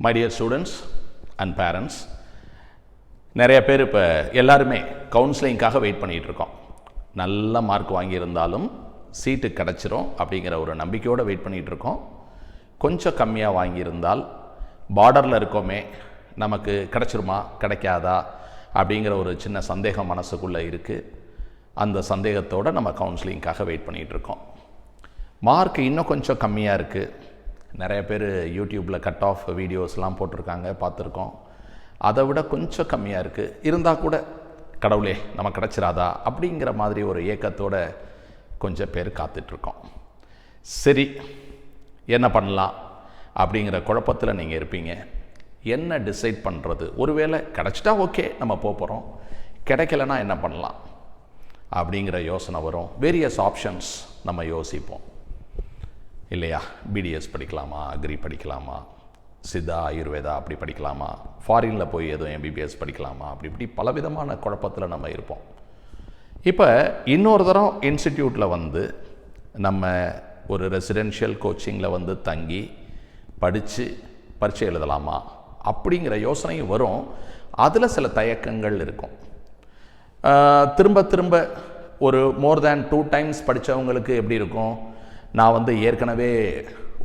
My dear students and parents நிறைய பேர் இப்போ எல்லாருமே கவுன்சிலிங்க்காக வெயிட் பண்ணிகிட்ருக்கோம் நல்ல மார்க் வாங்கியிருந்தாலும் சீட்டு கிடச்சிரும் அப்படிங்கிற ஒரு நம்பிக்கையோடு வெயிட் பண்ணிகிட்ருக்கோம் கொஞ்சம் கம்மியாக வாங்கியிருந்தால் பார்டரில் இருக்கோமே நமக்கு கிடச்சிருமா கிடைக்காதா அப்படிங்கிற ஒரு சின்ன சந்தேகம் மனசுக்குள்ளே இருக்குது அந்த சந்தேகத்தோடு நம்ம கவுன்சிலிங்க்காக வெயிட் பண்ணிகிட்ருக்கோம் மார்க் இன்னும் கொஞ்சம் கம்மியாக இருக்குது நிறைய பேர் யூடியூப்பில் கட் ஆஃப் வீடியோஸ்லாம் போட்டிருக்காங்க பார்த்துருக்கோம். அதை விட கொஞ்சம் கம்மியாக இருக்குது இருந்தால் கூட கடவுளே நம்ம கிடச்சிராதா? அப்படிங்கிற மாதிரி ஒரு ஏக்கத்தோட கொஞ்சம் பேர் காத்துட்ருக்கோம். சரி என்ன பண்ணலாம்? அப்படிங்கிற குழப்பத்தில் நீங்கள் இருப்பீங்க. என்ன டிசைட் பண்ணுறது ஒருவேளை கிடச்சிட்டா ஓகே நம்ம போக போகிறோம் கிடைக்கலனா என்ன பண்ணலாம்? அப்படிங்கிற யோசனை வரும். வேரியஸ் ஆப்ஷன்ஸ் நம்ம யோசிப்போம். இல்லையா? பிடிஎஸ் படிக்கலாமா? அக்ரி படிக்கலாமா? சித்தா ஆயுர்வேதா அப்படி படிக்கலாமா? ஃபாரினில் போய் எதுவும் எம்பிபிஎஸ் படிக்கலாமா? அப்படி இப்படி பலவிதமான குழப்பத்தில் நம்ம இருப்போம். இப்போ இன்னொரு தரம் இன்ஸ்டிடியூட்டில் வந்து நம்ம ஒரு ரெசிடென்ஷியல் கோச்சிங்கில் வந்து தங்கி படித்து பரீட்சை எழுதலாமா? அப்படிங்கிற யோசனையும் வரும். அதில் சில தயக்கங்கள் இருக்கும். திரும்ப திரும்ப ஒரு மோர் தேன் டூ டைம்ஸ் படித்தவங்களுக்கு எப்படி இருக்கும்? நான் வந்து ஏற்கனவே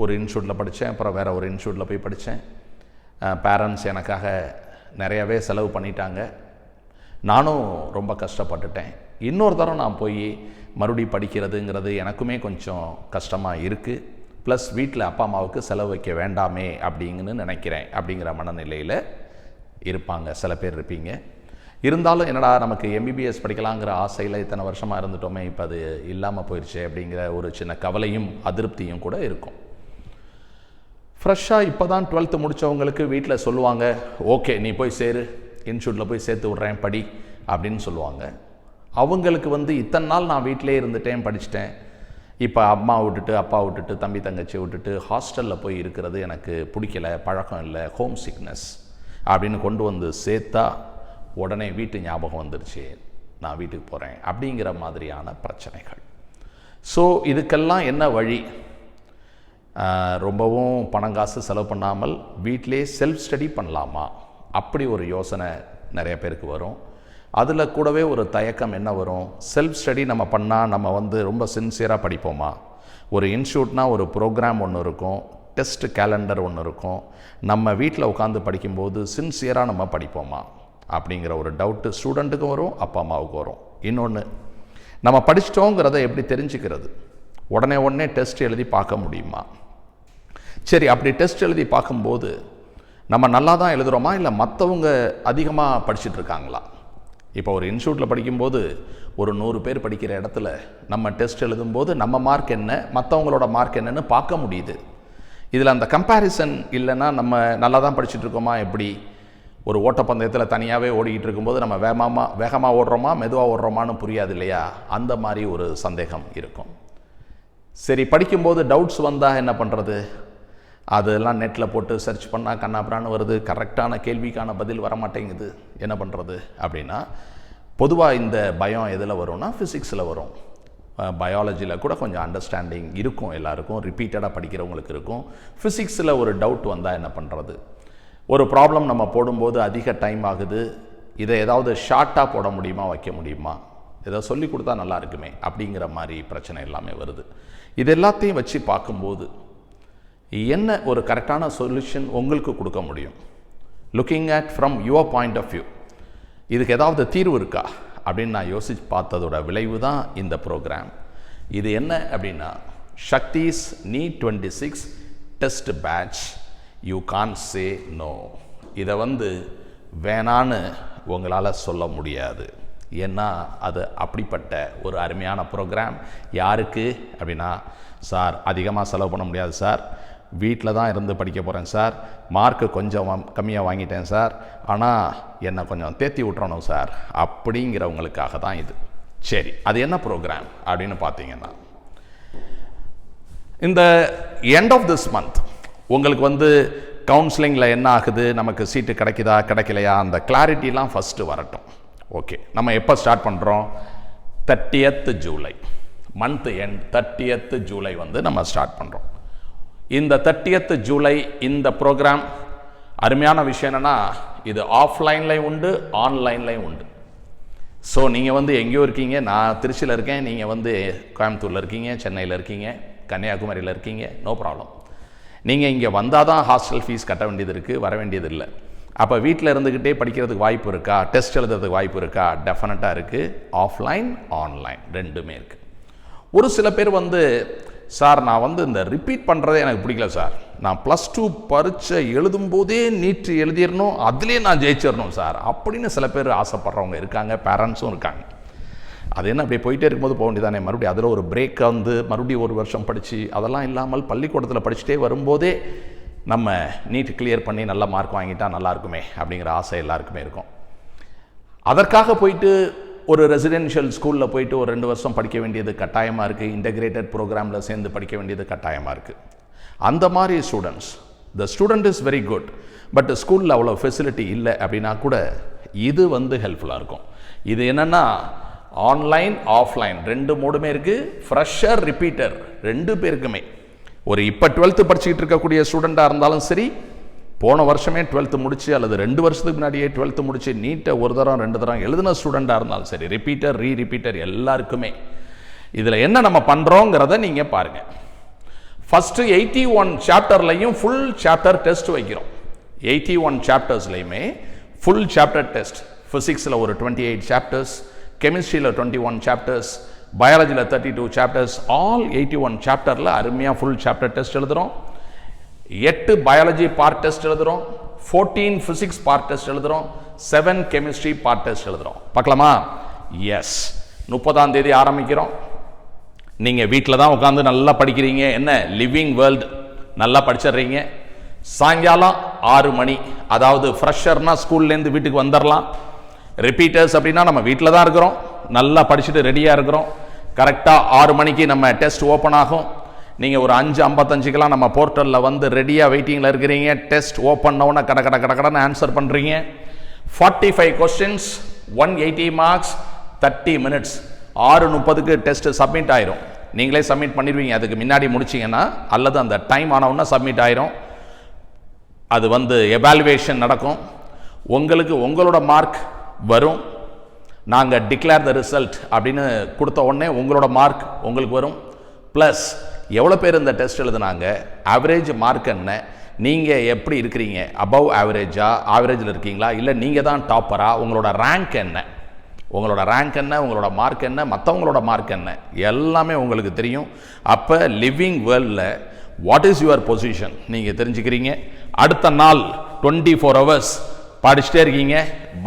ஒரு இன்ஸ்டியூட்டில் படித்தேன் அப்புறம் வேறு ஒரு இன்ஸ்டியூட்டில் போய் படித்தேன் பேரண்ட்ஸ் எனக்காக நிறையவே செலவு பண்ணிட்டாங்க. நானும் ரொம்ப கஷ்டப்பட்டுட்டேன். இன்னொரு தரம் நான் போய் மறுபடி படிக்கிறதுங்கிறது எனக்குமே கொஞ்சம் கஷ்டமாக இருக்குது ப்ளஸ் வீட்டில் அப்பா அம்மாவுக்கு செலவு வைக்க வேண்டாமே அப்படிங்கன்னு நினைக்கிறேன் அப்படிங்கிற மனநிலையில் இருப்பாங்க சில பேர் இருப்பீங்க. இருந்தாலும் என்னடா நமக்கு எம்பிபிஎஸ் படிக்கலாங்கிற ஆசையில் இத்தனை வருஷமாக இருந்துட்டோமே இப்போ அது இல்லாமல் போயிடுச்சே அப்படிங்கிற ஒரு சின்ன கவலையும் அதிருப்தியும் கூட இருக்கும். ஃப்ரெஷ்ஷாக இப்போ தான் டுவெல்த்து முடித்தவங்களுக்கு வீட்டில் சொல்லுவாங்க ஓகே நீ போய் சேரு இன்ஸ்டியூட்டில் போய் சேர்த்து விட்றேன் படி அப்படின்னு சொல்லுவாங்க. அவங்களுக்கு வந்து இத்தனை நாள் நான் வீட்டிலே இருந்துட்டேன் படிச்சிட்டேன். இப்போ அம்மா விட்டுட்டு அப்பா விட்டுட்டு தம்பி தங்கச்சி விட்டுட்டு ஹாஸ்டலில் போய் இருக்கிறது எனக்கு பிடிக்கல பழக்கம் இல்லை ஹோம் சிக்னஸ் அப்படின்னு கொண்டு வந்து சேர்த்தா உடனே வீட்டு ஞாபகம் வந்துருச்சு நான் வீட்டுக்கு போகிறேன் அப்படிங்கிற மாதிரியான பிரச்சனைகள். ஸோ இதுக்கெல்லாம் என்ன வழி? ரொம்பவும் பணம் காசு செலவு பண்ணாமல் வீட்டிலே செல்ஃப் ஸ்டடி பண்ணலாமா? அப்படி ஒரு யோசனை நிறைய பேருக்கு வரும். அதில் கூடவே ஒரு தயக்கம் என்ன வரும்? செல்ஃப் ஸ்டடி நம்ம பண்ணால் நம்ம வந்து ரொம்ப சின்சியராக படிப்போமா? ஒரு இன்ஸ்டியூட்னால் ஒரு ப்ரோக்ராம் ஒன்று இருக்கும் டெஸ்ட் கேலண்டர் ஒன்று இருக்கும். நம்ம வீட்டில் உட்காந்து படிக்கும்போது சின்சியராக நம்ம படிப்போமா? அப்படிங்கிற ஒரு டவுட்டு ஸ்டூடெண்ட்டுக்கும் வரும் அப்பா அம்மாவுக்கும் வரும். இன்னொன்று நம்ம படிச்சிட்டோங்கிறத எப்படி தெரிஞ்சுக்கிறது? உடனே உடனே டெஸ்ட் எழுதி பார்க்க முடியுமா? சரி அப்படி டெஸ்ட் எழுதி பார்க்கும்போது நம்ம நல்லா தான் எழுதுகிறோமா இல்லை மற்றவங்க அதிகமாக படிச்சுட்டு இருக்காங்களா? இப்போ ஒரு இன்ஸ்டியூட்டில் படிக்கும்போது ஒரு நூறு பேர் படிக்கிற இடத்துல நம்ம டெஸ்ட் எழுதும்போது நம்ம மார்க் என்ன மற்றவங்களோட மார்க் என்னன்னு பார்க்க முடியுது. இதில் அந்த கம்பேரிசன் இல்லைன்னா நம்ம நல்லா தான் படிச்சுட்டு இருக்கோமா? எப்படி? ஒரு ஓட்டப்பந்தயத்தில் தனியாகவே ஓடிக்கிட்டு இருக்கும்போது நம்ம வேகமாக வேகமாக ஓடுறோமா மெதுவாக ஓடுறோமான்னு புரியாது இல்லையா? அந்த மாதிரி ஒரு சந்தேகம் இருக்கும். சரி படிக்கும்போது டவுட்ஸ் வந்தால் என்ன பண்ணுறது அதெல்லாம் நெட்டில் போட்டு சர்ச் பண்ணால் கண்ணாபிரான்னு வருது. கரெக்டான கேள்விக்கான பதில் வர மாட்டேங்குது என்ன பண்ணுறது அப்படின்னா பொதுவாக இந்த பயம் எதில் வரும்னா ஃபிசிக்ஸில் வரும். பயாலஜியில் கூட கொஞ்சம் அண்டர்ஸ்டாண்டிங் இருக்கும் எல்லாருக்கும். ரிப்பீட்டடாக படிக்கிறவங்களுக்கு இருக்கும். ஃபிசிக்ஸில் ஒரு டவுட் வந்தால் என்ன பண்ணுறது ஒரு ப்ராப்ளம் நம்ம போடும்போது அதிக டைம் ஆகுது. இதை ஏதாவது ஷார்ட்டாக போட முடியுமா வைக்க முடியுமா? ஏதோ சொல்லி கொடுத்தா நல்லா இருக்குமே அப்படிங்கிற மாதிரி பிரச்சனை எல்லாமே வருது. இது எல்லாத்தையும் வச்சு பார்க்கும்போது என்ன ஒரு கரெக்டான சொல்யூஷன் உங்களுக்கு கொடுக்க முடியும்? Looking at from your point of view இதுக்கு ஏதாவது தீர்வு இருக்கா? அப்படின்னு நான் யோசிச்சு பார்த்ததோட விளைவு தான் இந்த ப்ரோக்ராம் இது என்ன அப்படின்னா சக்திஸ் நீ twenty six test batch you can say no இதை வந்து வேணான்னு உங்களால் சொல்ல முடியாது. ஏன்னா அது அப்படிப்பட்ட ஒரு அருமையான ப்ரோக்ராம் யாருக்கு அப்படின்னா சார் அதிகமாக செலவு பண்ண முடியாது சார். வீட்டில் தான் இருந்து படிக்க போகிறேன் சார். மார்க்கு கொஞ்சம் கம்மியாக வாங்கிட்டேன் சார். ஆனால் என்னை கொஞ்சம் தேத்தி விட்றணும் சார். அப்படிங்கிறவங்களுக்காக தான் இது. சரி அது என்ன ப்ரோக்ராம் அப்படின்னு பார்த்தீங்கன்னா இந்த எண்ட் ஆஃப் திஸ் மந்த் உங்களுக்கு வந்து கவுன்சிலிங்கில் என்ன ஆகுது? நமக்கு சீட்டு கிடைக்குதா? கிடைக்கலையா? அந்த கிளாரிட்டிலாம் ஃபஸ்ட்டு வரட்டும். ஓகே நம்ம எப்போ ஸ்டார்ட் பண்ணுறோம் thirtieth July month end thirtieth July வந்து நம்ம ஸ்டார்ட் பண்ணுறோம் இந்த தேர்ட்டியத்து ஜூலை இந்த ப்ரோக்ராம் அருமையான விஷயம் என்னென்னா இது ஆஃப்லைன்லேயும் உண்டு ஆன்லைன்லேயும் உண்டு. ஸோ நீங்கள் வந்து எங்கேயோ இருக்கீங்க. நான் திருச்சியில் இருக்கேன். நீங்கள் வந்து கோயம்புத்தூரில் இருக்கீங்க சென்னையில் இருக்கீங்க கன்னியாகுமரியில் இருக்கீங்க. நோ ப்ராப்ளம் நீங்கள் இங்கே வந்தால் தான் ஹாஸ்டல் ஃபீஸ் கட்ட வேண்டியது இருக்குது வர வேண்டியது இல்லை அப்போ வீட்டில் இருந்துக்கிட்டே படிக்கிறதுக்கு வாய்ப்பு இருக்கா? டெஸ்ட் எழுதுறதுக்கு வாய்ப்பு இருக்கா? டெஃபினட்டாக இருக்குது ஆஃப்லைன் ஆன்லைன் ரெண்டுமே இருக்குது ஒரு சில பேர் வந்து சார் நான் வந்து இந்த ரிப்பீட் பண்ணுறதே எனக்கு பிடிக்கல சார். நான் ப்ளஸ் டூ பரீட்சை எழுதும்போதே நீட்டு எழுதிடணும் அதுலேயே நான் ஜெயிச்சிடணும் சார். அப்படின்னு சில பேர் ஆசைப்படுறவங்க இருக்காங்க பேரண்ட்ஸும் இருக்காங்க. அது என்ன அப்படியே போயிட்டே இருக்கும்போது போக வேண்டியதானே? மறுபடியும் அதில் ஒரு பிரேக் வந்து மறுபடியும் ஒரு வருஷம் படித்து அதெல்லாம் இல்லாமல் பள்ளிக்கூடத்தில் படிச்சுட்டே வரும்போதே நம்ம நீட் கிளியர் பண்ணி நல்ல மார்க் வாங்கிட்டால் நல்லாயிருக்குமே அப்படிங்கிற ஆசை எல்லாருக்குமே இருக்கும். அதற்காக போயிட்டு ஒரு ரெசிடென்ஷியல் ஸ்கூலில் போயிட்டு ஒரு ரெண்டு வருஷம் படிக்க வேண்டியது கட்டாயமாக இருக்குது இன்டகிரேட்டட் ப்ரோக்ராமில் சேர்ந்து படிக்க வேண்டியது கட்டாயமாக இருக்குது அந்த மாதிரி students the student is very good but ஸ்கூலில் அவ்வளோ ஃபெசிலிட்டி இல்லை அப்படின்னா கூட இது வந்து ஹெல்ப்ஃபுல்லாக இருக்கும். இது என்னென்னா ஆன்லைன் ஆஃப்லைன் ரெண்டு மூடுமே இருக்குது ஃப்ரெஷர் ரிப்பீட்டர் ரெண்டு பேருக்குமே. ஒரு இப்போ டுவெல்த்து படிச்சுக்கிட்டு இருக்கக்கூடிய ஸ்டூடெண்ட்டாக இருந்தாலும் சரி போன வருஷமே டுவெல்த்து முடிச்சு அல்லது ரெண்டு வருஷத்துக்கு முன்னாடியே டுவெல்த்து முடிச்சு நீட்டை ஒரு தரம் ரெண்டு தரம் எழுதின ஸ்டூடெண்ட்டாக இருந்தாலும் சரி ரிப்பீட்டர் ரீ ரிப்பீட்டர் எல்லாருக்குமே. இதில் என்ன நம்ம பண்ணுறோங்கிறத நீங்கள் பாருங்கள் ஃபஸ்ட்டு எயிட்டி ஒன் சாப்டர்லையும் ஃபுல் சாப்டர் டெஸ்ட் வைக்கிறோம். எயிட்டி ஒன் சாப்டர்ஸ்லையுமே ஃபுல் சாப்டர் டெஸ்ட் ஃபிசிக்ஸில் ஒரு டுவெண்ட்டி எயிட் சாப்டர்ஸ் கெமிஸ்ட்ரியில் twenty one chapters பயாலஜியில் thirty two chapters all eighty one சாப்டரில் அருமையாக ஃபுல் சாப்டர் டெஸ்ட் எழுதுகிறோம் எட்டு பயாலஜி பார்ட் டெஸ்ட் எழுதுகிறோம் ஃபோர்டீன் ஃபிசிக்ஸ் பார்ட் டெஸ்ட் எழுதுகிறோம் செவன் கெமிஸ்ட்ரி பார்ட் டெஸ்ட் எழுதுகிறோம் பார்க்கலாமா? எஸ் முப்பதாம் தேதி ஆரம்பிக்கிறோம். நீங்கள் வீட்டில் தான் உட்காந்து நல்லா படிக்கிறீங்க. என்ன? லிவிங் வேர்ல்டு நல்லா படிச்சிடுறீங்க. சாயங்காலம் ஆறு மணி. அதாவது ஃப்ரெஷர்னால் ஸ்கூல்லேருந்து வீட்டுக்கு வந்துடலாம். ரிப்பீட்டர்ஸ் அப்படின்னா நம்ம வீட்டில் தான் இருக்கிறோம். நல்லா படிச்சுட்டு ரெடியாக இருக்கிறோம். கரெக்டாக ஆறு மணிக்கு நம்ம டெஸ்ட் ஓப்பன் ஆகும். நீங்கள் ஒரு அஞ்சு ஐம்பத்தஞ்சுக்கெல்லாம் நம்ம போர்ட்டலில் வந்து ரெடியாக வெயிட்டிங்கில் இருக்கிறீங்க. டெஸ்ட் ஓப்பன் உடனே கட கட கட கடன்னு ஆன்சர் பண்ணுறீங்க forty five questions one eighty marks thirty minutes ஆறு முப்பதுக்கு டெஸ்ட்டு சப்மிட் ஆயிரும். நீங்களே சப்மிட் பண்ணிடுவீங்க. அதுக்கு முன்னாடி முடிச்சிங்கன்னா அல்லது அந்த டைம் ஆனவுடனே சப்மிட் ஆயிரும். அது வந்து எவாலுவேஷன் நடக்கும். உங்களுக்கு உங்களோட மார்க் வரும். நாங்கள் டிக்ளேர் த ரிசல்ட் அப்படின்னு கொடுத்த உடனே உங்களோட மார்க் உங்களுக்கு வரும். ப்ளஸ் எவ்வளோ பேர் இந்த டெஸ்ட் எழுதுனாங்க? ஆவரேஜ் மார்க் என்ன? நீங்கள் எப்படி இருக்கிறீங்க? அபவ் ஆவரேஜா ஆவரேஜில் இருக்கீங்களா? இல்லை நீங்கள் தான் டாப்பரா உங்களோட ரேங்க் என்ன? உங்களோட ரேங்க் என்ன? உங்களோட மார்க் என்ன? மற்றவங்களோட மார்க் என்ன? எல்லாமே உங்களுக்கு தெரியும். அப்போ லிவிங் வேர்ல்டில் வாட் இஸ் யுவர் பொசிஷன் நீங்கள் தெரிஞ்சுக்கிறீங்க. அடுத்த நாள் டுவெண்ட்டி ஃபோர் ஹவர்ஸ் படிச்சுட்டே இருக்கீங்க.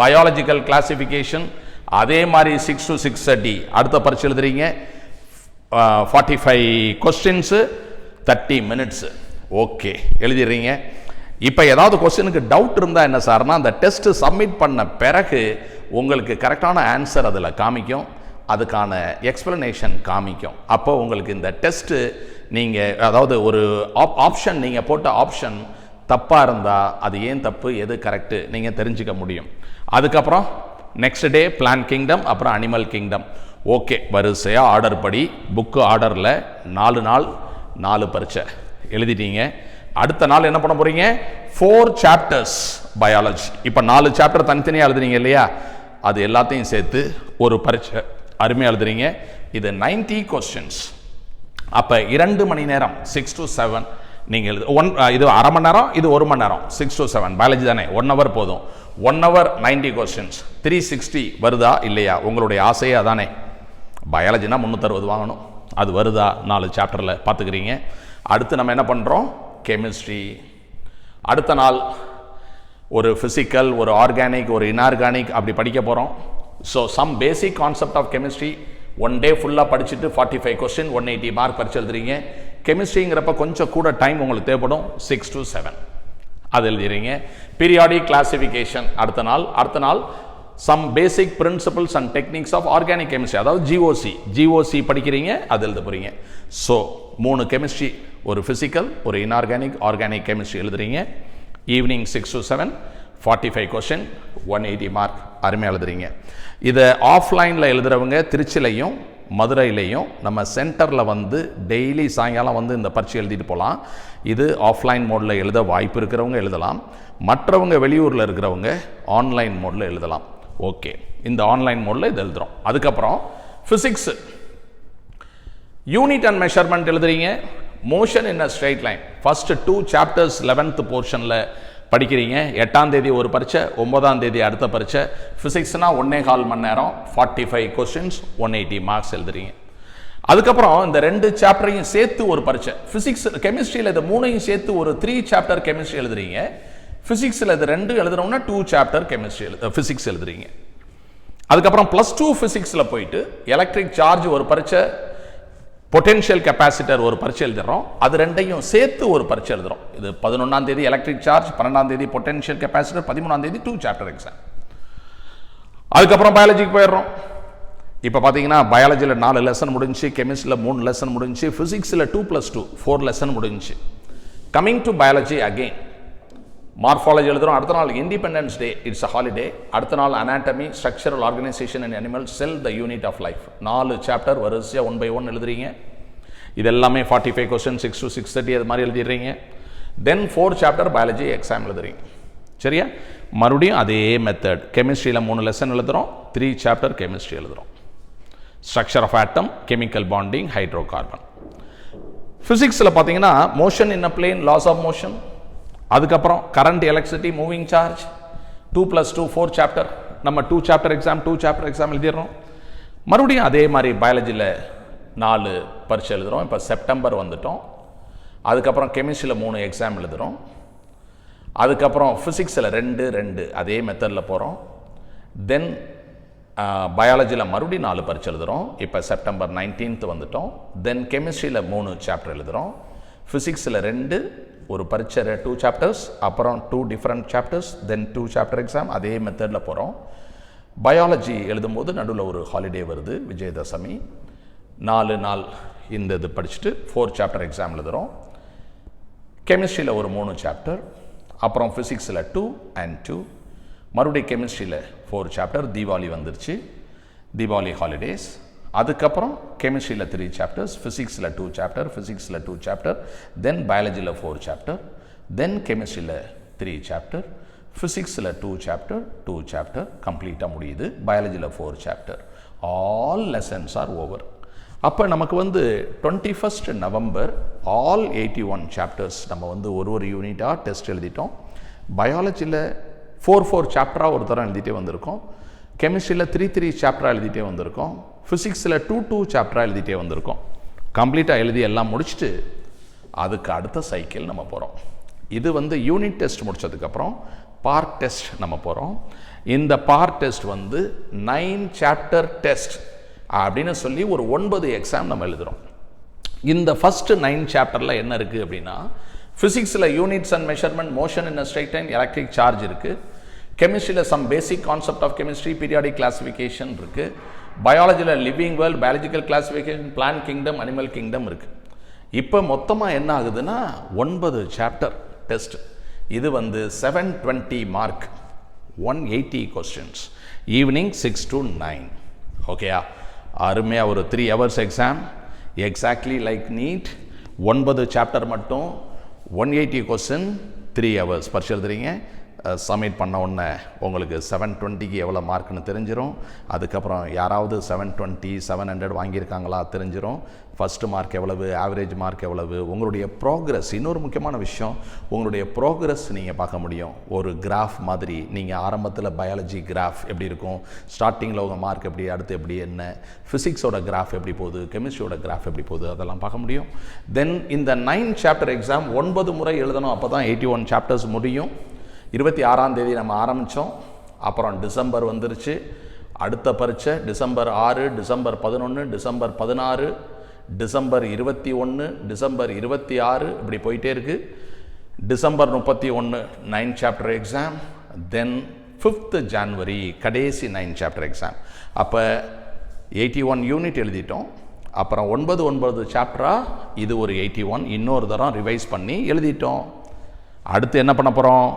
பயாலஜிக்கல் கிளாசிஃபிகேஷன் அதே மாதிரி சிக்ஸ் டு சிக்ஸ் தேர்ட்டி அடுத்த பரிசு எழுதுறீங்க. Forty five questions thirty minutes okay எழுதிடுறீங்க. இப்போ ஏதாவது கொஸ்டினுக்கு டவுட் இருந்தால் என்ன சார்னா அந்த டெஸ்ட்டு சப்மிட் பண்ண பிறகு உங்களுக்கு கரெக்டான ஆன்சர் அதில் காமிக்கும். அதுக்கான எக்ஸ்பிளனேஷன் காமிக்கும். அப்போ உங்களுக்கு இந்த டெஸ்ட்டு நீங்கள் அதாவது ஒரு ஆப் ஆப்ஷன் நீங்கள் போட்ட ஆப்ஷன் தப்பாக இருந்தால் அது ஏன் தப்பு எது கரெக்டு நீங்கள் தெரிஞ்சுக்க முடியும். அதுக்கப்புறம் நெக்ஸ்ட் டே பிளான் கிங்டம் அப்புறம் அனிமல் கிங்டம் ஓகே வரிசையாக ஆர்டர் படி புக்கு ஆர்டரில் நாலு நாள் நாலு பரீட்சை. எழுதிட்டீங்க. அடுத்த நாள் என்ன பண்ண போகிறீங்க ஃபோர் சாப்டர்ஸ் பயாலஜி இப்போ நாலு சாப்டர் தனித்தனியாக எழுதுறீங்க இல்லையா? அது எல்லாத்தையும் சேர்த்து ஒரு பரீட்சை. அருமையாக எழுதுறீங்க. இது 90 கொஸ்டின்ஸ் அப்போ இரண்டு மணி நேரம் சிக்ஸ் டு செவன் நீங்கள் எழுது ஒன் இது அரை மணி நேரம் இது ஒரு மணி நேரம். சிக்ஸ் டு செவன் பயாலஜி தானே? ஒன் ஹவர் போதும். One hour ninety questions three sixty வருதா இல்லையா? உங்களுடைய ஆசையே அதானே பயாலஜினா முந்நூற்றறுபது வாங்கணும். அது வருதா? நாலு சாப்டரில் பார்த்துக்கிறீங்க. அடுத்து நம்ம என்ன பண்ணுறோம் கெமிஸ்ட்ரி அடுத்த நாள் ஒரு ஃபிசிக்கல் ஒரு ஆர்கானிக் ஒரு இன்ஆர்கானிக் அப்படி படிக்க போகிறோம் so some basic concept of chemistry one day ஃபுல்லாக படிச்சுட்டு forty five question one eighty mark படிச்சு எழுதுறீங்க. கெமிஸ்ட்ரிங்கிறப்ப கொஞ்சம் கூட டைம் உங்களுக்கு தேவைப்படும். சிக்ஸ் டு செவன் அது எழுதிறீங்க பீரியாடிக் கிளாசிஃபிகேஷன் அடுத்த நாள் அடுத்த நாள் some basic principles and techniques of organic chemistry அதாவது ஜிஓசி ஜிஓசி படிக்கிறீங்க அது எழுத போகிறீங்க ஸோ மூணு கெமிஸ்ட்ரி ஒரு ஃபிசிக்கல் ஒரு இன்ஆர்கானிக் ஆர்கானிக் கெமிஸ்ட்ரி எழுதுறீங்க. Evening six to seven forty five question one eighty mark அருமையாக எழுதுறீங்க. இதை ஆஃப்லைனில் எழுதுறவங்க திருச்சிலையும் மதுரையிலையும் நம்ம சென்டரில் வந்து டெய்லி சாயங்காலம் வந்து இந்த பரீட்சை எழுதிட்டு போகலாம் இது ஆஃப்லைன் மோடில் எழுத வாய்ப்பு இருக்கிறவங்க எழுதலாம். மற்றவங்க வெளியூரில் இருக்கிறவங்க ஆன்லைன் மோடில் எழுதலாம். ஓகே. இந்த ஆன்லைன் மோடில் இது எழுதுகிறோம் அதுக்கப்புறம் ஃபிசிக்ஸு யூனிட் அண்ட் மெஷர்மெண்ட் எழுதுறீங்க. Motion in a straight line first two chapters eleventh போர்ஷனில் படிக்கிறீங்க. எட்டாம் தேதி ஒரு பரீட்சை ஒன்பதாம் தேதி அடுத்த பரீட்சை. ஃபிசிக்ஸ்னால் ஒன்னே கால் மணி நேரம் forty five questions one eighty marks எழுதுறீங்க. அதுக்கப்புறம் இந்த ரெண்டு சாப்டரையும் சேர்த்து ஒரு பரீட்சை. ஃபிசிக்ஸ் கெமிஸ்ட்ரியில் இது மூணையும் சேர்த்து ஒரு த்ரீ சாப்டர் கெமிஸ்ட்ரி எழுதுறீங்க. ஃபிசிக்ஸில் இது ரெண்டு எழுதுறோம்னா டூ சாப்டர் கெமிஸ்ட்ரி எழுது ஃபிசிக்ஸ் எழுதுறீங்க. அதுக்கப்புறம் ப்ளஸ் டூ ஃபிசிக்ஸில் போயிட்டு எலக்ட்ரிக் சார்ஜ் ஒரு பரீட்சை பொட்டென்ஷியல் கெப்பாசிட்டர் ஒரு பரீட்சை எழுதுறோம். அது ரெண்டையும் சேர்த்து ஒரு பரீட்சை எழுதுறோம். இது பதினொன்றாம் தேதி எலக்ட்ரிக் சார்ஜ் பன்னெண்டாம் தேதி பொட்டென்ஷியல் கெப்பாசிட்டர் பதிமூணாம் தேதி டூ சாப்டர் எக்ஸாம் அதுக்கப்புறம் பயாலஜிக்கு போயிடுறோம். இப்போ பார்த்தீங்கன்னா பயாலஜியில் நாலு லெசன் முடிஞ்சு கெமிஸ்ட்ரியில் மூணு லெசன் முடிஞ்சு ஃபிசிக்ஸில் two plus two four lesson முடிஞ்சு. Coming to biology again morphology எழுதுறோம். அடுத்த நாள் Independence Day it's a holiday அடுத்த நாள் anatomy structural organisation and animal cell the unit of life நாலு சாப்டர் வரிசையாக ஒன் பை ஒன் எழுதுறீங்க. இது எல்லாமே forty five question six to six thirty அது மாதிரி எழுதிடுறீங்க. Then four chapter biology exam எழுதுறீங்க. சரியா? மறுபடியும் அதே மெத்தட் கெமிஸ்ட்ரியில் மூணு லெசன் எழுதுகிறோம் த்ரீ சாப்டர் கெமிஸ்ட்ரி எழுதுகிறோம் structure of atom chemical bonding hydrocarbon ஃபிசிக்ஸில் பார்த்தீங்கன்னா motion in a plane laws of motion அதுக்கப்புறம் current electricity moving charge two plus two four chapter நம்ம two chapter exam two chapter exam எழுதிடுறோம். மறுபடியும் அதே மாதிரி பயாலஜியில் நாலு பரீட்சை எழுதுகிறோம் இப்போ செப்டம்பர் வந்துட்டோம். அதுக்கப்புறம் கெமிஸ்ட்ரியில் மூணு எக்ஸாம் எழுதுகிறோம் அதுக்கப்புறம் ஃபிசிக்ஸில் ரெண்டு ரெண்டு அதே மெத்தடில் போகிறோம் தென் பயாலஜியில் மறுபடியும் நாலு பரீட்சை எழுதுகிறோம் இப்போ செப்டம்பர் நைன்டீன்த் வந்துட்டோம். தென் கெமிஸ்ட்ரியில் மூணு சாப்டர் எழுதுகிறோம் ஃபிசிக்ஸில் ரெண்டு ஒரு பரீட்சை டூ சாப்டர்ஸ் அப்புறம் two different chapters then two chapter exam அதே மெத்தடில் போகிறோம் பயாலஜி எழுதும்போது நடுவில் ஒரு ஹாலிடே வருது விஜயதசமி. நாலு நாள் இந்த இது படிச்சுட்டு ஃபோர் சாப்டர் எக்ஸாம் எழுதுகிறோம் கெமிஸ்ட்ரியில் ஒரு மூணு சாப்டர் அப்புறம் ஃபிசிக்ஸில் டூ அண்ட் டூ மறுபடியும் கெமிஸ்ட்ரியில் ஃபோர் சாப்டர் தீபாவளி வந்துருச்சு. தீபாவளி ஹாலிடேஸ் அதுக்கப்புறம் கெமிஸ்ட்ரியில் த்ரீ சாப்டர்ஸ் ஃபிசிக்ஸில் டூ சாப்டர் ஃபிசிக்ஸில் டூ சாப்டர் தென் பயாலஜியில் ஃபோர் சாப்டர் தென் கெமிஸ்ட்ரியில் த்ரீ சாப்டர் ஃபிசிக்ஸில் டூ சாப்டர் டூ சாப்டர் கம்ப்ளீட்டாக முடியுது. பயாலஜியில் four chapter all lessons are over அப்போ நமக்கு வந்து twenty first November all eighty one chapters நம்ம வந்து ஒரு ஒரு யூனிட்டாக டெஸ்ட் எழுதிட்டோம். பயாலஜியில் ஃபோர் ஃபோர் சாப்டராக ஒரு தரம் எழுதிட்டே வந்திருக்கோம். கெமிஸ்ட்ரியில் த்ரீ த்ரீ சாப்டராக எழுதிட்டே வந்திருக்கோம். ஃபிசிக்ஸில் டூ டூ சாப்டராக எழுதிட்டே வந்திருக்கோம். கம்ப்ளீட்டாக எழுதி எல்லாம் முடிச்சுட்டு அதுக்கு அடுத்த சைக்கிள் நம்ம போகிறோம் இது வந்து யூனிட் டெஸ்ட் முடித்ததுக்கப்புறம் பார்ட் டெஸ்ட் நம்ம போகிறோம் இந்த பார்ட் டெஸ்ட் வந்து நைன் சாப்டர் டெஸ்ட் அப்படின்னு சொல்லி ஒரு ஒன்பது எக்ஸாம் நம்ம எழுதுகிறோம் இந்த ஃபஸ்ட்டு நைன் சாப்டரில் என்ன இருக்குது அப்படின்னா ஃபிசிக்ஸில் units and measurement motion in straight line electric charge இருக்குது கெமிஸ்ட்ரியில் some basic concept of chemistry periodic classification இருக்குது பயாலஜியில் living world biological classification plant kingdom animal kingdom இருக்குது இப்போ மொத்தமாக என்ன ஆகுதுன்னா ஒன்பது சாப்டர் டெஸ்ட் இது வந்து seven twenty mark one eighty questions evening six to nine ஓகேயா அருமையாக ஒரு three hours exam exactly like NEET ஒன்பது சாப்டர் மட்டும் one eighty question three hours பரிசு எழுதுறீங்க. சப்மிட் பண்ண உடனே உங்களுக்கு செவன் டுவெண்ட்டிக்கு எவ்வளோ மார்க்குன்னு தெரிஞ்சிடும் அதுக்கப்புறம் யாராவது செவன் டுவெண்ட்டி செவன் ஹண்ட்ரட் வாங்கியிருக்காங்களா தெரிஞ்சிடும் ஃபஸ்ட்டு மார்க் எவ்வளவு ஆவரேஜ் மார்க் எவ்வளவு உங்களுடைய ப்ரோக்ரஸ் இன்னொரு முக்கியமான விஷயம் உங்களுடைய ப்ரோக்ரஸ் நீங்கள் பார்க்க முடியும். ஒரு கிராஃப் மாதிரி நீங்கள் ஆரம்பத்தில் பயாலஜி கிராஃப் எப்படி இருக்கும் ஸ்டார்டிங்கில் உங்கள் மார்க் எப்படி அடுத்து எப்படி என்ன ஃபிசிக்ஸோட கிராஃப் எப்படி போகுது கெமிஸ்ட்ரியோட கிராஃப் எப்படி போகுது அதெல்லாம் பார்க்க முடியும். தென் இந்த நைன் சாப்டர் எக்ஸாம் ஒன்பது முறை எழுதணும் அப்போ தான் எயிட்டி ஒன் சாப்டர்ஸ் முடியும். இருபத்தி ஆறாம் தேதி நம்ம ஆரம்பித்தோம் அப்புறம் டிசம்பர் வந்துருச்சு. அடுத்த பரீட்சை டிசம்பர் ஆறு டிசம்பர் பதினொன்று டிசம்பர் பதினாறு டிசம்பர் இருபத்தி ஒன்று டிசம்பர் இருபத்தி ஆறு இப்படி போயிட்டே இருக்குது டிசம்பர் முப்பத்தி ஒன்று nine chapter exam then fifth January கடைசி நைன் சாப்டர் எக்ஸாம் அப்போ எயிட்டி ஒன் யூனிட் எழுதிட்டோம். அப்புறம் ஒன்பது ஒன்பது சாப்டராக இது ஒரு எயிட்டி ஒன் இன்னொரு தரம் ரிவைஸ் பண்ணி எழுதிட்டோம். அடுத்து என்ன பண்ண போகிறோம்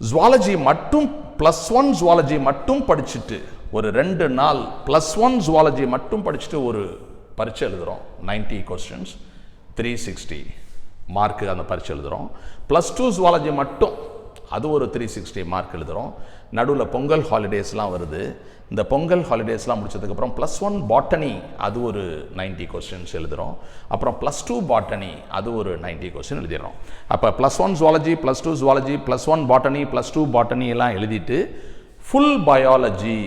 ஜுவாலஜி மட்டும் ப்ளஸ் ஒன் ஜுவாலஜி மட்டும் படிச்சுட்டு ஒரு ரெண்டு நாள் ப்ளஸ் ஒன் ஜுவாலஜி மட்டும் படிச்சுட்டு ஒரு பரீட்சை எழுதுகிறோம் 90 கொஸ்டின்ஸ் த்ரீ சிக்ஸ்டி மார்க்கு அந்த பரீட்சை எழுதுகிறோம் ப்ளஸ் டூ ஜுவாலஜி மட்டும் அது ஒரு த்ரீ சிக்ஸ்டி மார்க் எழுதுகிறோம் நடுவில் பொங்கல் ஹாலிடேஸ்லாம் வருது. இந்த பொங்கல் ஹாலிடேஸ்லாம் முடிச்சதுக்கப்புறம் ப்ளஸ் ஒன் பாட்டனி அது ஒரு 90 கொஸ்டின்ஸ் எழுதுகிறோம் அப்புறம் ப்ளஸ் டூ பாட்டனி அது ஒரு 90 கொஸ்டின் எழுதிடுறோம் அப்போ plus one zoology plus two zoology plus one botany plus two botany எல்லாம் எழுதிட்டு ஃபுல் பயாலஜி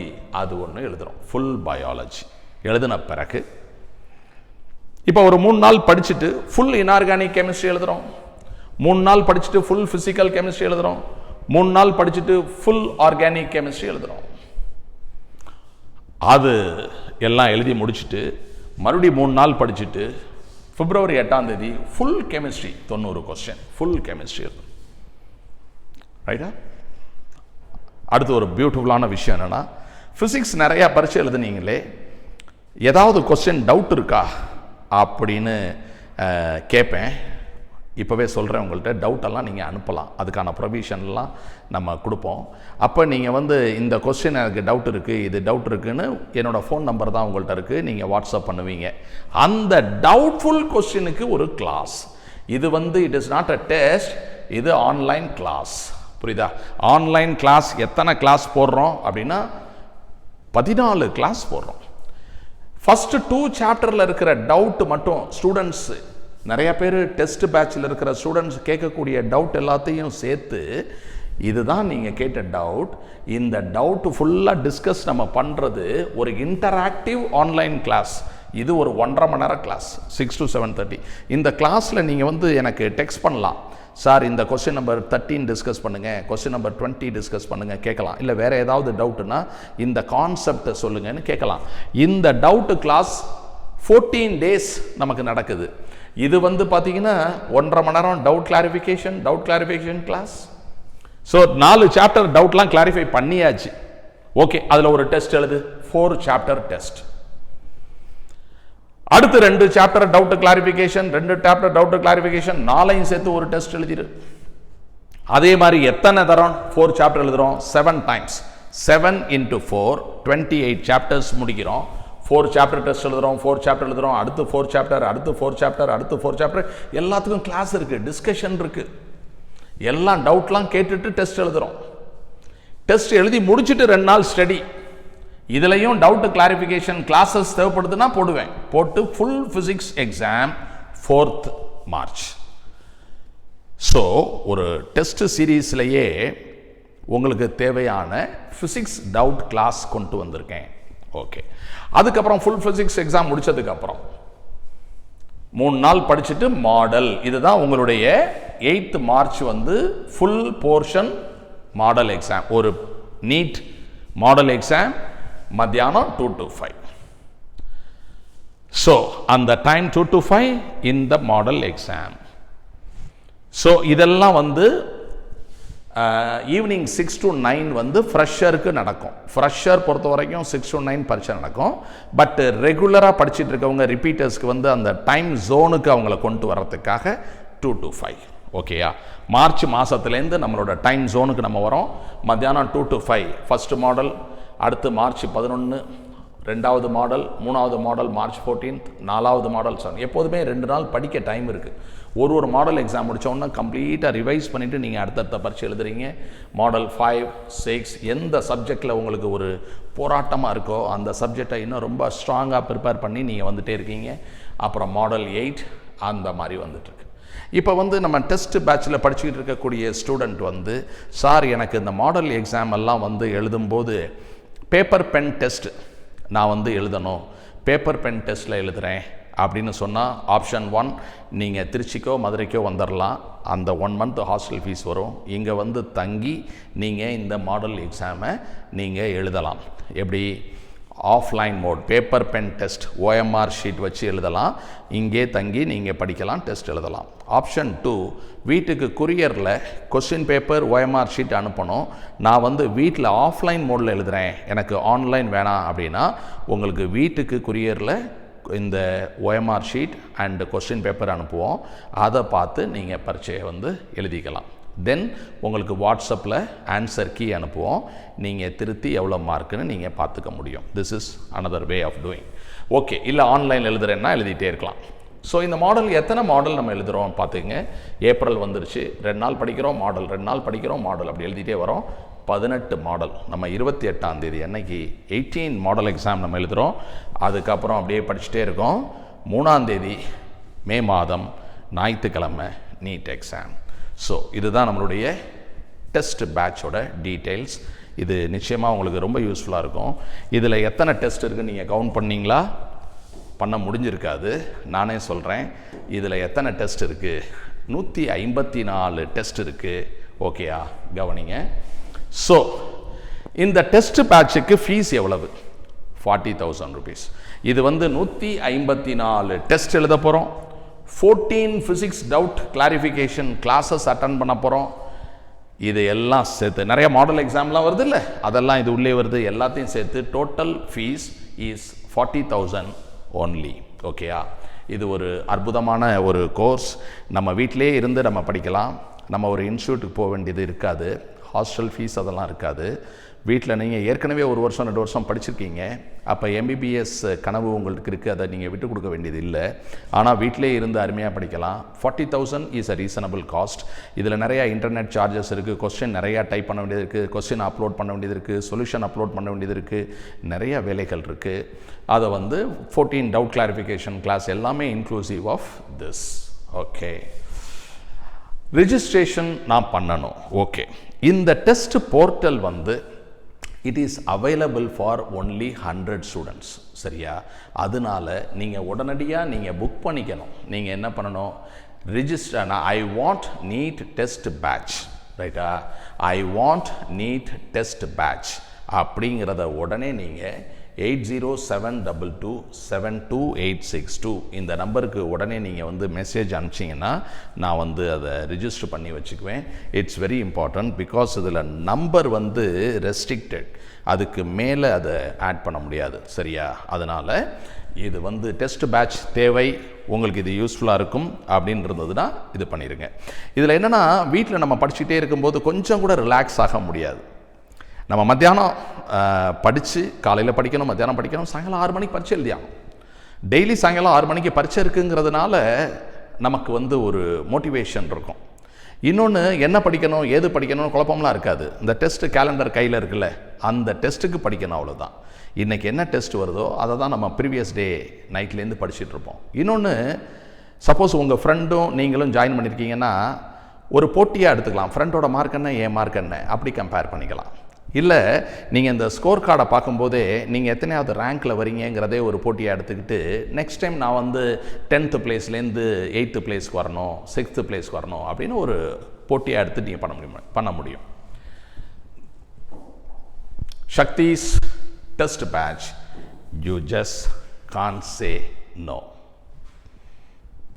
அது ஒன்று எழுதுகிறோம் ஃபுல் பயாலஜி எழுதின பிறகு. இப்போ ஒரு மூணு நாள் படிச்சுட்டு ஃபுல் இன்ஆர்கானிக் கெமிஸ்ட்ரி எழுதுகிறோம் மூணு நாள் படிச்சுட்டு ஃபுல் ஃபிசிக்கல் கெமிஸ்ட்ரி எழுதுகிறோம் மூணு நாள் படிச்சுட்டு ஃபுல் ஆர்கானிக் கெமிஸ்ட்ரி எழுதுகிறோம் அது எல்லாம் எழுதி முடிச்சுட்டு மறுபடியும் மூணு நாள் படிச்சுட்டு பிப்ரவரி எட்டாம் தேதி ஃபுல் கெமிஸ்ட்ரி தொண்ணூறு கொஸ்டின் ஃபுல் கெமிஸ்ட்ரி எழுதும் ரைட்டா அடுத்து ஒரு பியூட்டிஃபுல்லான விஷயம் என்னென்னா ஃபிசிக்ஸ் நிறையா பரிச்சை எழுதுனீங்களே ஏதாவது கொஸ்டின் டவுட் இருக்கா? அப்படின்னு கேட்பேன் இப்போவே சொல்கிறேன் உங்கள்கிட்ட டவுட்டெல்லாம் நீங்கள் அனுப்பலாம். அதுக்கான ப்ரொவிஷன்லாம் நம்ம கொடுப்போம். அப்போ நீங்கள் வந்து இந்த கொஸ்டின் எனக்கு டவுட் இருக்குது இது டவுட் இருக்குன்னு என்னோடய ஃபோன் நம்பர் தான் உங்கள்கிட்ட இருக்குது நீங்கள் வாட்ஸ்அப் பண்ணுவீங்க. அந்த டவுட்ஃபுல் கொஸ்டினுக்கு ஒரு கிளாஸ் இது வந்து it is not a test இது ஆன்லைன் கிளாஸ் புரியுதா? ஆன்லைன் கிளாஸ் எத்தனை கிளாஸ் போடுறோம் அப்படின்னா பதினாலு கிளாஸ் போடுறோம். ஃபஸ்ட்டு டூ சாப்டரில் இருக்கிற டவுட் மட்டும் ஸ்டூடெண்ட்ஸு நிறைய பேர் டெஸ்ட் பேட்சில் இருக்கிற ஸ்டூடெண்ட்ஸ் கேட்கக்கூடிய டவுட் எல்லாத்தையும் சேர்த்து இதுதான் நீங்கள் கேட்ட டவுட் இந்த டவுட் ஃபுல்லாக டிஸ்கஸ் நம்ம பண்ணுறது ஒரு இன்டராக்டிவ் ஆன்லைன் கிளாஸ் இது ஒரு ஒன்றரை மணி நேரம் class six to seven thirty இந்த கிளாஸில் நீங்கள் வந்து எனக்கு டெக்ஸ்ட் பண்ணலாம். சார் இந்த கொஸ்டின் நம்பர் தேர்ட்டீன் டிஸ்கஸ் பண்ணுங்கள் கொஸ்டின் நம்பர் டுவெண்ட்டி டிஸ்கஸ் பண்ணுங்கள் கேட்கலாம். இல்லை வேறு ஏதாவது டவுட்னா இந்த கான்செப்டை சொல்லுங்கன்னு கேட்கலாம். இந்த டவுட்டு கிளாஸ் ஃபோர்டீன் டேஸ் நமக்கு நடக்குது. இது வந்து பார்த்தீங்கன்னா ஒன்றரை மணி நேரம் doubt clarification doubt clarification class so நாலு சாப்டர் டவுட்லாம் கிளாரிஃபை பண்ணியாச்சு. ஓகே அதில் ஒரு டெஸ்ட் எழுது. ஃபோர் சாப்டர் டெஸ்ட் அடுத்து ரெண்டு சாப்டர் டவுட் கிளாரிஃபிகேஷன் ரெண்டு சாப்டர் டவுட் கிளாரிஃபிகேஷன் நாலையும் சேர்த்து ஒரு டெஸ்ட் எழுதிரு. அதே மாதிரி எத்தனை தரம்? ஃபோர் சாப்டர் எழுதுகிறோம் seven times seven into four twenty eight chapters முடிக்கிறோம். ஃபோர் சாப்டர் டெஸ்ட் எழுதுகிறோம் ஃபோர் சாப்டர் எழுதுகிறோம் அடுத்து ஃபோர் சாப்டர் அடுத்து ஃபோர் சாப்டர் அடுத்து ஃபோர் சாப்டர் எல்லாத்துக்கும் கிளாஸ் இருக்குது டிஸ்கஷன் இருக்குது எல்லாம் டவுட்லாம் கேட்டுட்டு டெஸ்ட் எழுதுகிறோம் டெஸ்ட் எழுதி முடிச்சுட்டு ரெண்டு நாள் ஸ்டடி இதுலேயும் டவுட் கிளாரிஃபிகேஷன் கிளாஸஸ் தேவைப்படுதுன்னா போடுவேன். போட்டு full physics exam fourth March so ஒரு டெஸ்ட் சீரீஸ்லையே உங்களுக்கு தேவையான ஃபிசிக்ஸ் டவுட் கிளாஸ் கொண்டு வந்திருக்கேன். ஓகே அதுக்கப்புறம் ஃபுல் ஃபிசிக்ஸ் எக்ஸாம் முடித்ததுக்கப்புறம் மூணு நாள் படிச்சுட்டு மாடல் இதுதான் உங்களுடைய எயித்து மார்ச் வந்து ஃபுல் போர்ஷன் மாடல் எக்ஸாம் ஒரு நீட் மாடல் எக்ஸாம் மத்தியானம் டூ டு ஃபைவ் ஸோ அந்த டைம் டூ டு ஃபைவ் இந்த மாடல் எக்ஸாம் ஸோ இதெல்லாம் வந்து ஈவினிங் சிக்ஸ் டு நைன் வந்து ஃப்ரெஷருக்கு நடக்கும். ஃப்ரெஷர் பொறுத்த வரைக்கும் சிக்ஸ் டு நைன் பரீட்சை நடக்கும். பட் ரெகுலராக படிச்சுட்டு இருக்கவங்க ரிப்பீட்டர்ஸ்க்கு வந்து அந்த டைம் ஜோனுக்கு அவங்கள கொண்டு வர்றதுக்காக டூ டு ஃபைவ் ஓகேயா மார்ச் மாதத்துலேருந்து நம்மளோட டைம் ஜோனுக்கு நம்ம வரோம். மத்தியானம் two to five first model அடுத்து மார்ச் பதினொன்று ரெண்டாவது மாடல் மூணாவது மாடல் மார்ச் 14th நாலாவது மாடல் சார் எப்போதுமே ரெண்டு நாள் படிக்க டைம் இருக்குது ஒரு ஒரு மாடல் எக்ஸாம் முடித்தோன்னா கம்ப்ளீட்டாக ரிவைஸ் பண்ணிவிட்டு நீங்கள் அடுத்தடுத்த பரீட்சை எழுதுறீங்க. மாடல் ஃபைவ் சிக்ஸ் எந்த சப்ஜெக்டில் உங்களுக்கு ஒரு போராட்டமாக இருக்கோ அந்த சப்ஜெக்டை இன்னும் ரொம்ப ஸ்ட்ராங்காக ப்ரிப்பேர் பண்ணி நீங்கள் வந்துகிட்டே இருக்கீங்க. அப்புறம் மாடல் எயிட் அந்த மாதிரி வந்துட்டுருக்கு இப்போ வந்து நம்ம டெஸ்ட் பேட்சில் படிச்சுக்கிட்டு இருக்கக்கூடிய ஸ்டூடெண்ட் வந்து சார் எனக்கு இந்த மாடல் எக்ஸாம் எல்லாம் வந்து எழுதும்போது பேப்பர் பென் டெஸ்ட் நான் வந்து எழுதணும். பேப்பர் பென் டெஸ்ட்டில் எழுதுகிறேன் அப்படின்னு சொன்னால் ஆப்ஷன் ஒன் நீங்கள் திருச்சிக்கோ மதுரைக்கோ வந்துடலாம் அந்த ஒன் மந்த் ஹாஸ்டல் ஃபீஸ் வரும். இங்கே வந்து தங்கி நீங்கள் இந்த மாடல் எக்ஸாமை நீங்கள் எழுதலாம். எப்படி? Offline mode paper pen test OMR sheet வச்சு எழுதலாம். இங்கே தங்கி நீங்கள் படிக்கலாம் டெஸ்ட் எழுதலாம். ஆப்ஷன் டூ வீட்டுக்கு குரியரில் கொஸ்டின் பேப்பர் ஓஎம்ஆர் ஷீட் அனுப்பணும். நான் வந்து வீட்டில் ஆஃப்லைன் மோடில் எழுதுகிறேன் எனக்கு ஆன்லைன் வேணாம் அப்படின்னா உங்களுக்கு வீட்டுக்கு குரியரில் இந்த OMR sheet and question paper அனுப்புவோம். அதை பார்த்து நீங்கள் பரீட்சையை வந்து எழுதிக்கலாம். தென் உங்களுக்கு வாட்ஸ்அப்பில் ஆன்சர் கீ அனுப்புவோம். நீங்கள் திருத்தி எவ்வளோ மார்க்குன்னு நீங்கள் பார்த்துக்க முடியும். This is another way of doing okay இல்லை ஆன்லைன் எழுதுறேன்னா எழுதிட்டே இருக்கலாம். ஸோ இந்த மாடல் எத்தனை மாடல் நம்ம எழுதுகிறோம் பார்த்துக்கங்க. ஏப்ரல் வந்துருச்சு. ரெண்டு நாள் படிக்கிறோம் மாடல் ரெண்டு நாள் படிக்கிறோம் மாடல் அப்படி எழுதிட்டே வரோம். பதினெட்டு மாடல் நம்ம இருபத்தி எட்டாம் தேதி அன்னைக்கு எயிட்டீன் மாடல் எக்ஸாம் நம்ம எழுதுகிறோம் அதுக்கப்புறம் அப்படியே படிச்சுட்டே இருக்கோம். மூணாம் தேதி மே மாதம் ஞாயிற்றுக்கிழமை நீட் எக்ஸாம் ஸோ இதுதான் நம்மளுடைய டெஸ்ட் பேட்சோட டீட்டெயில்ஸ் இது நிச்சயமாக உங்களுக்கு ரொம்ப யூஸ்ஃபுல்லாக இருக்கும். இதில் எத்தனை டெஸ்ட் இருக்குன்னு நீங்கள் கவுண்ட் பண்ணீங்களா? பண்ண முடிஞ்சிருக்காது. நானே சொல்கிறேன் இதில் எத்தனை டெஸ்ட் இருக்குது நூற்றி ஐம்பத்தி நாலு டெஸ்ட் இருக்குது ஓகேயா கவனிங்க. ஸோ இந்த டெஸ்ட் பேட்சுக்கு ஃபீஸ் எவ்வளவு? ஃபார்ட்டி தௌசண்ட் ருபீஸ் இது வந்து நூற்றி ஐம்பத்தி நாலு டெஸ்ட் எழுத போகிறோம் fourteen physics doubt clarification classes attend பண்ண போகிறோம் இது எல்லாம் சேர்த்து நிறைய மாடல் எக்ஸாம்லாம் வருது இல்லை அதெல்லாம் இது உள்ளே வருது. எல்லாத்தையும் சேர்த்து total fees is forty thousand only ஓகேயா இது ஒரு அற்புதமான ஒரு கோர்ஸ் நம்ம வீட்டிலே இருந்து நம்ம படிக்கலாம். நம்ம ஒரு இன்ஸ்டியூட்டுக்கு போக வேண்டியது இருக்காது. ஹாஸ்டல் ஃபீஸ் அதெல்லாம் இருக்காது. வீட்டில் நீங்கள் ஏற்கனவே ஒரு வருஷம் ரெண்டு வருஷம் படிச்சிருக்கீங்க. அப்போ எம்பிபிஎஸ் கனவு உங்களுக்கு இருக்குது அதை நீங்கள் விட்டு கொடுக்க வேண்டியது இல்லை. ஆனால் வீட்டிலே இருந்து அருமையாக படிக்கலாம். Forty thousand is a reasonable cost இதில் நிறையா இன்டர்நெட் சார்ஜஸ் இருக்குது கொஸ்டின் நிறையா டைப் பண்ண வேண்டியது இருக்குது கொஸ்டின் அப்லோட் பண்ண வேண்டியது இருக்குது சொல்யூஷன் அப்லோட் பண்ண வேண்டியது இருக்குது நிறைய வேலைகள் இருக்குது அதை வந்து ஃபோர்டீன் டவுட் கிளாரிஃபிகேஷன் கிளாஸ் எல்லாமே inclusive of this okay registration நான் பண்ணணும். ஓகே இந்த டெஸ்ட் போர்ட்டல் வந்து it is available for only hundred students சரியா? அதனால நீங்கள் உடனடியாக நீங்கள் புக் பண்ணிக்கணும். நீங்கள் என்ன பண்ணணும்? Register I want NEET test batch ரைட்டா I want NEET test batch அப்படிங்கிறத உடனே நீங்கள் eight zero seven double two seven two eight six two. இந்த நம்பருக்கு உடனே நீங்கள் வந்து மெசேஜ் அனுப்பிச்சிங்கன்னா நான் வந்து அதை ரிஜிஸ்டர் பண்ணி வச்சுக்குவேன். இட்ஸ் வெரி இம்பார்ட்டன்ட் பிகாஸ் இதில் நம்பர் வந்து ரெஸ்ட்ரிக்டட் அதுக்கு மேலே அதை ஆட் பண்ண முடியாது. சரியா? அதனால் இது வந்து டெஸ்ட் பேட்ச் தேவை. உங்களுக்கு இது யூஸ்ஃபுல்லாக இருக்கும் அப்படின்னு இருந்ததுன்னா இது பண்ணிடுங்க இதில் என்னென்னா வீட்டில் நம்ம படிச்சுக்கிட்டே இருக்கும்போது கொஞ்சம் கூட ரிலாக்ஸ் ஆக முடியாது. நம்ம மத்தியானம் படித்து காலையில் படிக்கணும் மத்தியானம் படிக்கணும் சாயங்காலம் ஆறு மணிக்கு பரீட்சை எழுதியாகும் டெய்லி சாயங்காலம் ஆறு மணிக்கு பரீட்சை இருக்குங்கிறதுனால நமக்கு வந்து ஒரு மோட்டிவேஷன் இருக்கும். இன்னொன்று என்ன படிக்கணும் ஏது படிக்கணும்னு குழப்பம்லாம் இருக்காது. இந்த டெஸ்ட் கேலண்டர் கையில் இருக்குல்ல அந்த டெஸ்ட்டுக்கு படிக்கணும் அவ்வளோதான் இன்றைக்கி என்ன டெஸ்ட் வருதோ அதை தான் நம்ம ப்ரீவியஸ் டே நைட்லேருந்து படிச்சுட்டு இருப்போம். இன்னொன்று சப்போஸ் உங்கள் ஃப்ரெண்டும் நீங்களும் ஜாயின் பண்ணியிருக்கீங்கன்னா ஒரு போட்டியாக எடுத்துக்கலாம். ஃப்ரெண்டோட மார்க் என்ன என் மார்க் என்ன? அப்படி கம்பேர் பண்ணிக்கலாம். இல்லை நீங்கள் இந்த ஸ்கோர் கார்டை பார்க்கும்போதே நீங்கள் எத்தனையாவது ரேங்க்கில் வரீங்கிறதே ஒரு போட்டியாக எடுத்துக்கிட்டு நெக்ஸ்ட் டைம் நான் வந்து டென்த்து பிளேஸ்லேருந்து எயித்து பிளேஸ்க்கு வரணும் சிக்ஸ்த்து பிளேஸ்க்கு வரணும் அப்படின்னு ஒரு போட்டியாக எடுத்து நீங்கள் பண்ண முடியும் பண்ண முடியும். Sakthi's test batch you just can say no